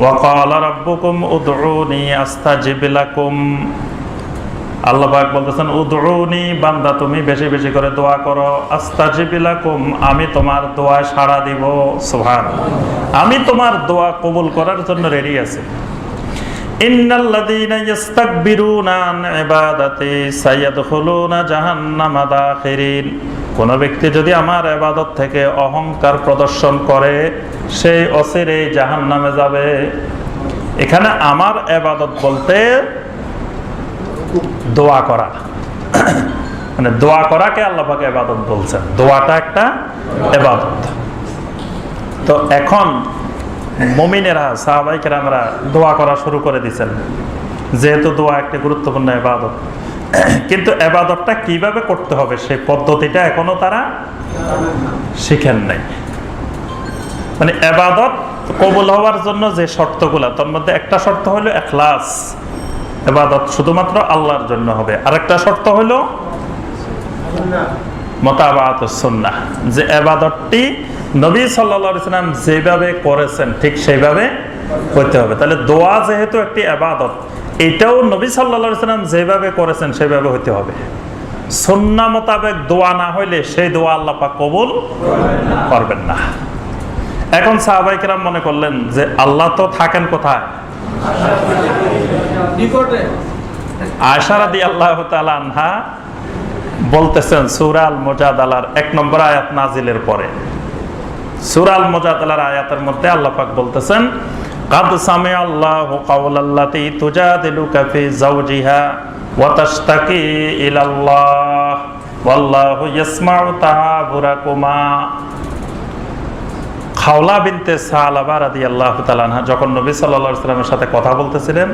ওয়াকাল রাব্বুকুম উদউনি আস্তাজিব লাকুম। আল্লাহ পাক বলতেছেন বান্দা, তুমি বেশি বেশি করে দোয়া করো। লাকুম, আমি তোমার দোয়ায় সাড়া দিব। সুবহান আমি তোমার দোয়া কবুল করার জন্য রেডি আছি। দাখিরিন। কোন ব্যক্তি যদি আমার ইবাদত থেকে অহংকার প্রদর্শন করে, সেই অচিরেই জাহান্নামে যাবে। এখানে আমার ইবাদত বলতে দোয়া করা। মানে দোয়া করাকে আল্লাহ পাক ইবাদত বলছেন। দোয়াটা একটা ইবাদত তো এখন মমিনেরা, সাহাবাই কেরামরা দোয়া করা শুরু করে দিয়েছেন। যেহেতু দোয়া একটি গুরুত্বপূর্ণ এবাদত। কিন্তু এবাদতটা কীভাবে করতে হবে? সেই পদ্ধতিটা এখনও তারা শিখেন নাই। মানে এবাদত কবুল হওয়ার জন্য যে শর্তগুলা, তার মধ্যে একটা শর্ত হলো এখলাস। এবাদত শুধুমাত্র আল্লাহর জন্য হবে। আরেকটা শর্ত হলো মোতাবাত সুন্নাহ। যে এবাদতটি নবী সাল্লাম যেভাবে করেছেন, ঠিক সেইভাবে করতে হবে। তাহলে দোয়া যেহেতু একটি আবাদত এটাও নবী সাল্লা সাল্লাম যেভাবে করেছেন, সেভাবে হইতে হবে। সন্না মোতাবেক দোয়া না হইলে সেই দোয়া আল্লাহ পাক কবুল করবেন না। এখন সাহাবাইকেরাম মনে করলেন যে আল্লাহ তো থাকেন কোথায়? আল্লাহ আনহা বলতেছেন সুরাল মোজাদালার এক নম্বর আয়াত নাজিলের পরে। সুরাল মোজাদালার আয়াতের মধ্যে আল্লাপাক বলতেছেন قد سمع الله قول التي تجادلك في زوجها وتشتكي إلى الله والله يسمع تهاوركما খাওলা বিনতে সালাবা রাদি আল্লাহ তালানহা যখন নবী সাল্লা সাল্লামের সাথে কথা বলতেছিলেন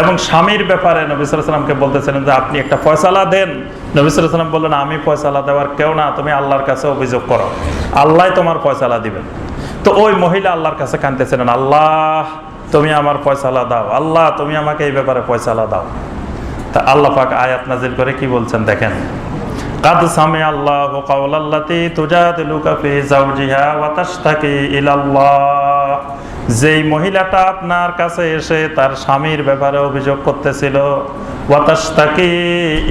এবং স্বামীর ব্যাপারে নবী সাল্লাহ সাল্লামকে বলতেছিলেন যে আপনি একটা ফয়সালা দেন নবী সাল্লাহ সাল্লাম বললেন আমি ফয়সালা দেওয়ার কেউ না তুমি আল্লাহর কাছে অভিযোগ করো আল্লাহ তোমার ফয়সালা দিবেন তো ওই মহিলা আল্লাহর কাছে কানতেছিলেন আল্লাহ তুমি আমার ফয়সালা দাও আল্লাহ তুমি আমাকে এই ব্যাপারে ফয়সালা দাও তা আল্লাহ পাক আয়াত নাজিল করে কি বলছেন দেখেন قد سمع الله قول التي تجادلك في زوجها وتشتكي إلى الله যেই মহিলাটা আপনার কাছে এসে তার স্বামীর ব্যাপারে অভিযোগ করতেছিল ওয়াতাস্তাকি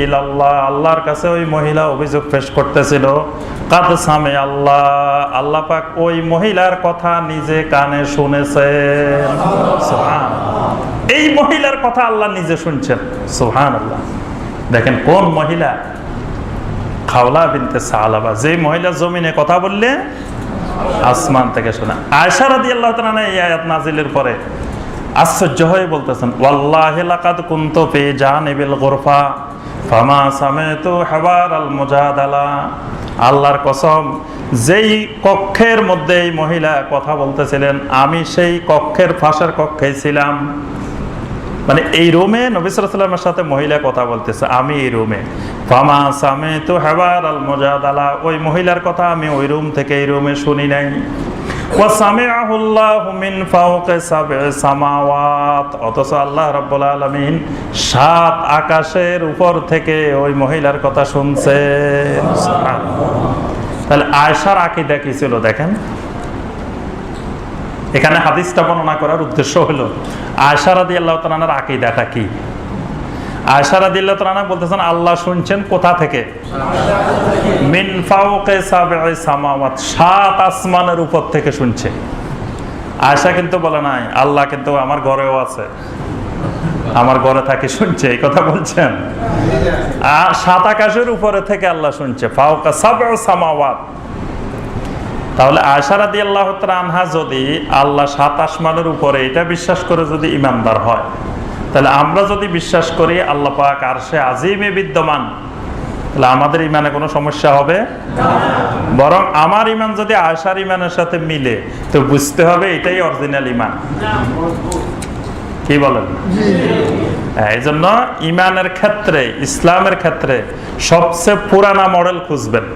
ইলাল্লাহ, আল্লাহর কাছে ওই মহিলা অভিযোগ পেশ করতেছিল। কাদ সামে আল্লাহ আল্লাহ পাক ওই মহিলার কথা নিজে কানে শুনেছেন। সুবহান এই মহিলার কথা আল্লাহ নিজে শুনছেন। সুবহান আল্লাহ দেখেন কোন মহিলা? খাওলা বিনতে সালাবা যে মহিলা জমিনে কথা বললে আসমান থেকে শোনা। আয়সা রাদি আল্লাহ তাআলা এই আয়াত নাজিলের পরে আশ্চর্য হয়ে বলতেছেন, ওয়াল্লাহি লাকাদ কুনতু ফি জানিবিল গুরফা, ফামা সামিতু হাওয়ার আল মুজাদালা। আল্লাহর কসম, যেই কক্ষের মধ্যে এই মহিলা কথা বলতেছিলেন, আমি সেই কক্ষের ফাঁসের কক্ষে ছিলাম। মানে এই রুমে নবিসামের সাথে মহিলা কথা বলতেছে, আমি এই রুমে। ফামা সামে তো হেবার আল মোজাদালা, ওই মহিলার কথা আমি ওই রুম থেকে এই রুমে শুনি নাই। অথচ আল্লাহ রব্বুল আলমিন সাত আকাশের উপর থেকে ওই মহিলার কথা শুনছে। তাহলে আয়সার আকিদা কি ছিল দেখেন? এখানে হাদিসটা বর্ণনা করার উদ্দেশ্য হলো আয়সারাদি আল্লাহ তালানার আকিদাটা কি? আয়সারাদি আল্লাহ তালানা বলতেছেন, আল্লাহ শুনছেন কোথা থেকে? সাত আসমানের উপর থেকে শুনছে। আয়সা কিন্তু বলে নাই, আল্লাহ কিন্তু আমার ঘরেও আছে। আমার ঘরে থাকি, শুনছে, এই কথা বলছেন। আর সাত আকাশের উপরে থেকে আল্লাহ শুনছে সামাওয়াত। তাহলে আয়সারাদি আল্লাহ আনহা যদি আল্লাহ সাত আসমানের উপরে, এটা বিশ্বাস করে যদি ইমানদার হয়। তাহলে আমরা যদি বিশ্বাস করি আল্লাহ পাক আর সে আজিমে বিদ্যমান তাহলে আমাদের ইমানে কোনো সমস্যা হবে? বরং আমার ইমান যদি আয়সার ইমানের সাথে মিলে তো বুঝতে হবে এটাই অরিজিনাল ইমান কি বলেন? হ্যাঁ, এই জন্য ইমানের ক্ষেত্রে ইসলামের ক্ষেত্রে সবচেয়ে পুরানা মডেল খুঁজবেন।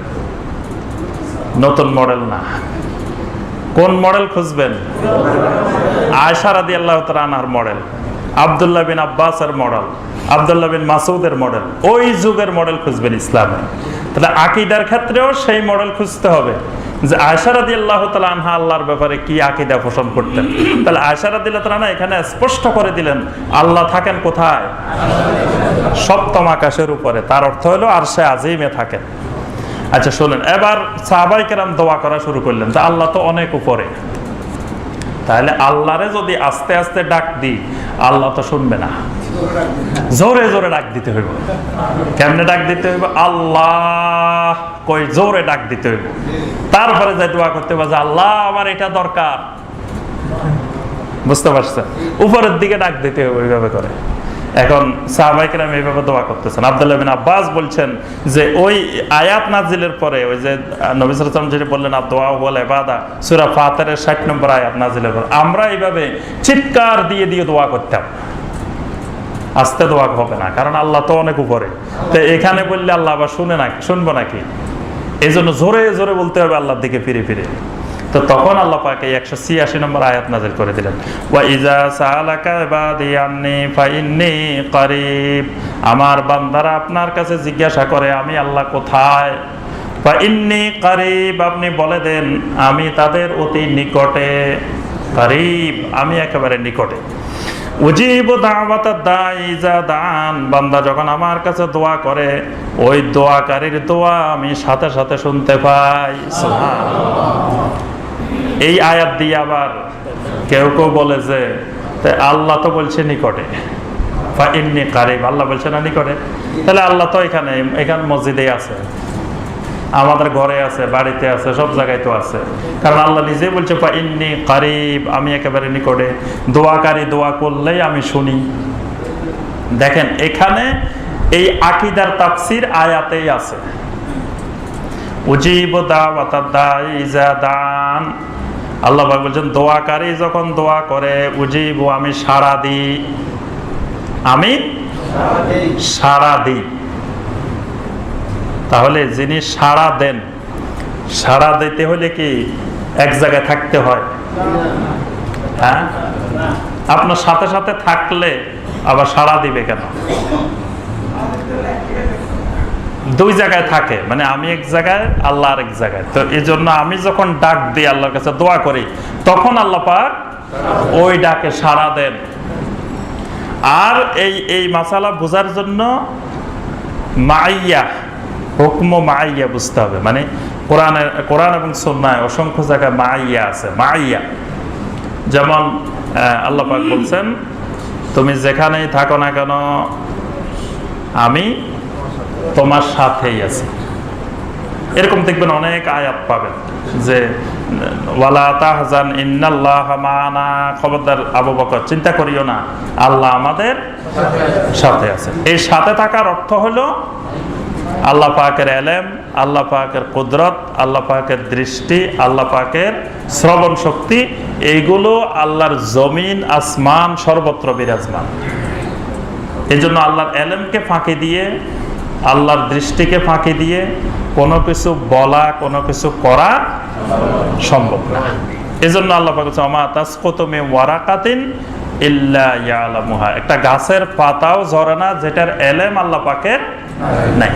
নতুন মডেল না। কোন মডেল খুঁজবেন? আয়সা রাদি আল্লাহ আনার মডেল। আবদুল্লাহ বিন আব্বাসের মডেল, আবদুল্লাহ বিন মাসুদের মডেল, ওই যুগের মডেল খুঁজবেন ইসলামে। তাহলে আকিদার ক্ষেত্রেও সেই মডেল খুঁজতে হবে যে আয়সারাদি আল্লাহ তালা আনহা আল্লাহর ব্যাপারে কি আকিদা পোষণ করতেন। তাহলে আয়সারাদি তালা এখানে স্পষ্ট করে দিলেন, আল্লাহ থাকেন কোথায়? সপ্তম আকাশের উপরে, তার অর্থ হলো আর সে আজিমে থাকেন। আচ্ছা শোনেন, এবার সাহাবাই কেরাম দোয়া করা শুরু করলেন যে আল্লাহ তো অনেক উপরে। তাহলে আল্লাহরে যদি আস্তে আস্তে ডাক দিই আল্লাহ তো শুনবে না। জোরে জোরে ডাক দিতে হইব। কেমনে ডাক দিতে হইব? আল্লাহ কই জোরে ডাক দিতে হইব। তারপরে যাই দোয়া করতে যে আল্লাহ, আমার এটা দরকার। বুঝতে পারছেন? উপরের দিকে ডাক দিতে হবে ওইভাবে করে। এখন সাহাবাইকেরাম এইভাবে দোয়া করতেছেন। আব্দুল্লাহ বিন আব্বাস বলছেন যে, ওই আয়াত নাজিলের পরে, ওই যে নবী সালাম যেটা বললেন আর দোয়া বলে বাদা সুরা ফাতারের ষাট নম্বর আয়াত নাজিলের পর, আমরা এইভাবে চিৎকার দিয়ে দিয়ে দোয়া করতাম। আস্তে দোয়া হবে না, কারণ আল্লাহ তো অনেক উপরে। তো এখানে বললে আল্লাহ আবার শুনে নাকি, শুনব নাকি? এই জন্য জোরে জোরে বলতে হবে আল্লাহর দিকে ফিরে ফিরে। তো তখন আল্লাহ পাকে একশো ছিয়াশি নম্বর আয়াত নাজিল করে দিলেন। ওয়া সালাকা ইবাদি আন্নি ফাইন্নি করিব। আমার বান্দারা আপনার কাছে জিজ্ঞাসা করে, আমি আল্লাহ কোথায়? বা ইন্নি করিব, আপনি বলে দেন, আমি তাদের অতি নিকটে। করিব, আমি একেবারে নিকটে। উজিব দান। বান্দা যখন আমার কাছে দোয়া করে, ওই দোয়াকারীর দোয়া আমি সাথে সাথে শুনতে পাই। সুবহানাল্লাহ। এই আয়াত দিয়ে আবার কেউ কেউ বলে যে আল্লাহ তো বলছে নিকটে। ইন্নি কারিব, আল্লাহ বলছে না নিকটে। তাহলে আল্লাহ তো এখানে এখানে মসজিদে আছে। আমাদের ঘরে আছে, বাড়িতে আছে, সব জায়গায় তো আছে। কারণ আল্লাহ নিজে বলছে ইন্নি কারিব, আমি একেবারে নিকটে। দোয়াকারী দোয়া করলেই আমি শুনি। দেখেন, এখানে এই আকিদার তাফসির আয়াতেই আছে। উজিব দাওয়াতা আল্লাহ বলছেন, দোয়াকারী যখন দোয়া করে, উজিব আমি সাড়া দিই। আমি সাড়া দিই। তাহলে যিনি সাড়া দেন, সাড়া দিতে হলে কি এক জায়গায় থাকতে হয়? হ্যাঁ? আপনার সাথে সাথে থাকলে আবার সাড়া দিবে কেন? দুই জায়গায় থাকে। মানে আমি এক জায়গায়, আল্লাহ আর এক জায়গায়। তো এই জন্য আমি যখন ডাক দিই আল্লাহর কাছে দোয়া করি, তখন আল্লাহ পাক ওই ডাকে সাড়া দেন। আর এই এই মাসালা বোঝার জন্য মাইয়া, হুকম মাইয়া বুঝতে হবে। মানে কোরআনে কোরআন এবং সন্ন্যায় অসংখ্য জায়গায় মাইয়া আছে, মাইয়া। যেমন আল্লাহ পাক বলছেন, তুমি যেখানেই থাকো না কেন, আমি তোমার সাথেই আছি। এরকম দেখবেন অনেক আয়াত পাবেন যে খবরদার আবু বকর, চিন্তা করিও না, আল্লাহ আমাদের সাথে আছে। এই সাথে থাকার অর্থ হলো, আল্লাহ পাকের এলেম, আল্লাহ পাকের কুদরত, আল্লাহ পাকের দৃষ্টি, আল্লাহ পাকের শ্রবণ শক্তি, এইগুলো আল্লাহর জমিন, আসমান সর্বত্র বিরাজমান। এই জন্য আল্লাহর এলেমকে ফাঁকি দিয়ে আল্লাহর দৃষ্টিকে ফাঁকি দিয়ে কোনো কিছু বলা, কোনো কিছু করা সম্ভব না। এই জন্য আল্লাহ পাকছে আমা "ওমা তাসকুতু মিন ওয়ারাকাতিন ইল্লা একটা গাছের পাতাও ঝরে না, যেটার এলেম আল্লাহ পাকের নাই।